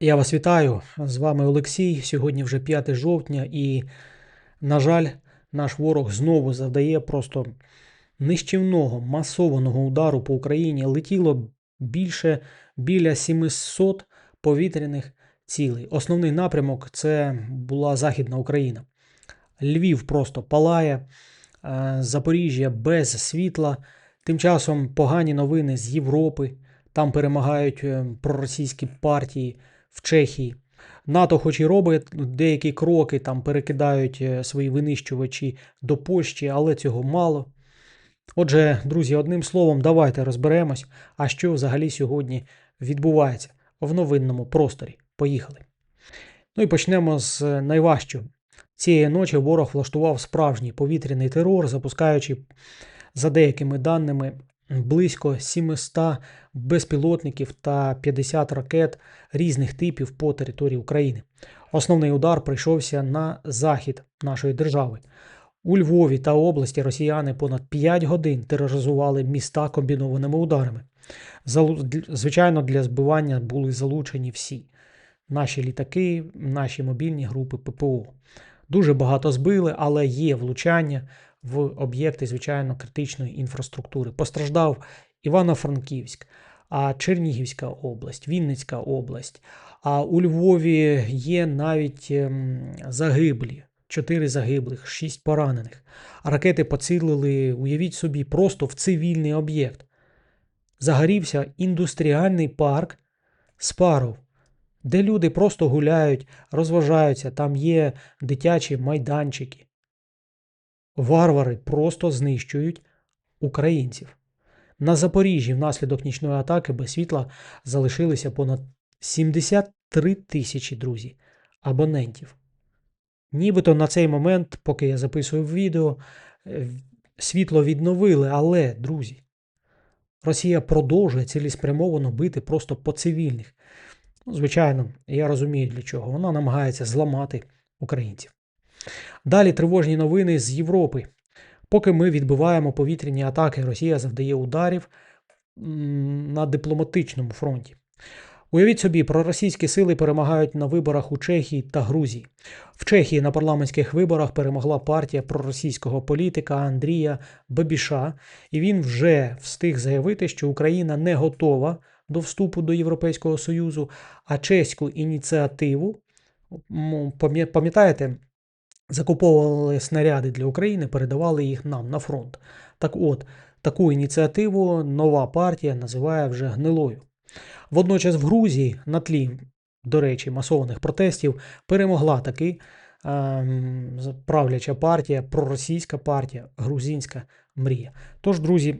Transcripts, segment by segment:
Я вас вітаю. З вами Олексій. Сьогодні вже 5 жовтня, і, на жаль, наш ворог знову завдає просто нищівного масованого удару по Україні. Летіло більше біля 700 повітряних цілей. Основний напрямок це була Західна Україна. Львів просто палає, е, Запоріжжя без світла. Тим часом погані новини з Європи. Там перемагають е, проросійські партії в Чехії. НАТО, хоч і робить деякі кроки, там перекидають е, свої винищувачі до Польщі, але цього мало. Отже, друзі, одним словом, давайте розберемось, а що взагалі сьогодні відбувається в новинному просторі. Поїхали. Ну і почнемо з е, найважчого. Цієї ночі ворог влаштував справжній повітряний терор, запускаючи, за деякими даними, близько 700 безпілотників та 50 ракет різних типів по території України. Основний удар прийшовся на захід нашої держави. У Львові та області росіяни понад 5 годин тероризували міста комбінованими ударами. Звичайно, для збивання були залучені всі наші літаки, наші мобільні групи ППО. Дуже багато збили, але є влучання в об'єкти, звичайно, критичної інфраструктури. Постраждав Івано-Франківськ, Чернігівська область, Вінницька область. А у Львові є навіть ем, загиблі. Чотири загиблих, шість поранених. А ракети поцілили, уявіть собі, просто в цивільний об'єкт. Загорівся індустріальний парк Спаров, де люди просто гуляють, розважаються, там є дитячі майданчики. Варвари просто знищують українців. На Запоріжжі внаслідок нічної атаки без світла залишилися понад 73 тисячі друзі, абонентів. Нібито на цей момент, поки я записую відео, е, світло відновили, але, друзі, Росія продовжує цілеспрямовано бити просто по цивільних. Звичайно, я розумію для чого. Вона намагається зламати українців. Далі тривожні новини з Європи. Поки ми відбиваємо повітряні атаки, Росія завдає ударів на дипломатичному фронті. Уявіть собі, проросійські сили перемагають на виборах у Чехії та Грузії. В Чехії на парламентських виборах перемогла партія проросійського політика Андрія Бабіша, і він вже встиг заявити, що Україна не готова до вступу до Європейського Союзу, а чеську ініціативу, пам'ятаєте, закуповували снаряди для України, передавали їх нам на фронт. Так от, таку ініціативу нова партія називає вже гнилою. Водночас в Грузії на тлі, до речі, масованих протестів перемогла таки е, правляча партія, проросійська партія, грузинська мрія. Тож, друзі,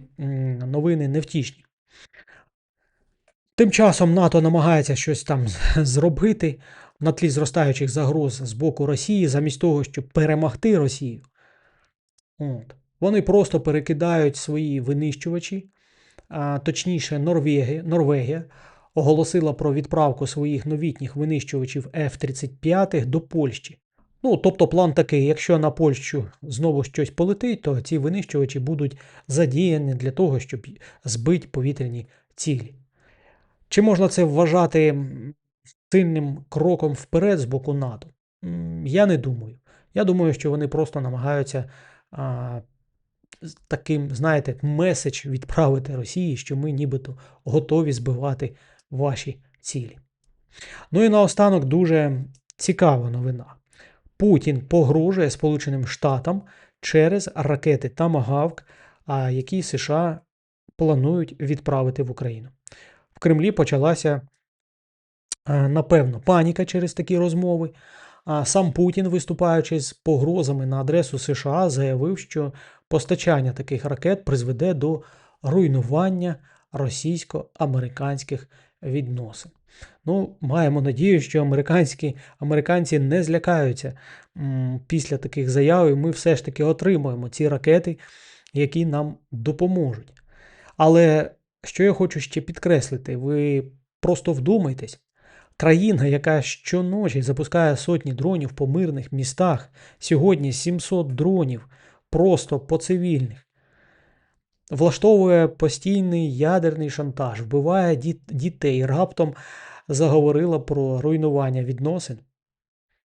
новини невтішні. Тим часом НАТО намагається щось там зробити на тлі зростаючих загроз з боку Росії, замість того, щоб перемогти Росію. От. Вони просто перекидають свої винищувачі, а, точніше, Норвегія, Норвегія оголосила про відправку своїх новітніх винищувачів F-35 до Польщі. Ну, тобто план такий: якщо на Польщу знову щось полетить, то ці винищувачі будуть задіяні для того, щоб збити повітряні цілі. Чи можна це вважати сильним кроком вперед з боку НАТО? Я не думаю. Я думаю, що вони просто намагаються а, таким, знаєте, меседж відправити Росії, що ми нібито готові збивати ваші цілі. Ну і наостанок дуже цікава новина. Путін погрожує Сполученим Штатам через ракети Тамагавк, які США планують відправити в Україну. В Кремлі почалася напевно, паніка через такі розмови. А сам Путін, виступаючи з погрозами на адресу США, заявив, що постачання таких ракет призведе до руйнування російсько-американських відносин. Ну, маємо надію, що американські, американці не злякаються після таких заяв, і ми все ж таки отримаємо ці ракети, які нам допоможуть. Але що я хочу ще підкреслити, ви просто вдумайтесь. Країна, яка щоночі запускає сотні дронів по мирних містах, сьогодні 700 дронів просто по цивільних, влаштовує постійний ядерний шантаж, вбиває дітей. Раптом заговорила про руйнування відносин.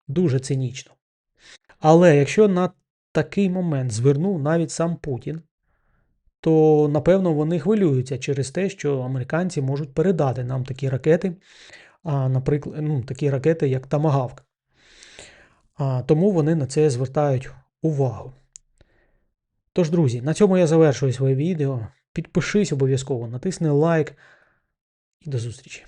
Дуже цинічно. Але якщо на такий момент звернув навіть сам Путін, то напевно вони хвилюються через те, що американці можуть передати нам такі ракети, а, наприклад, ну, такі ракети, як Тамагавк. А, Тому вони на це звертають увагу. Тож, друзі, на цьому я завершую своє відео. Підпишись обов'язково, натисни лайк і до зустрічі.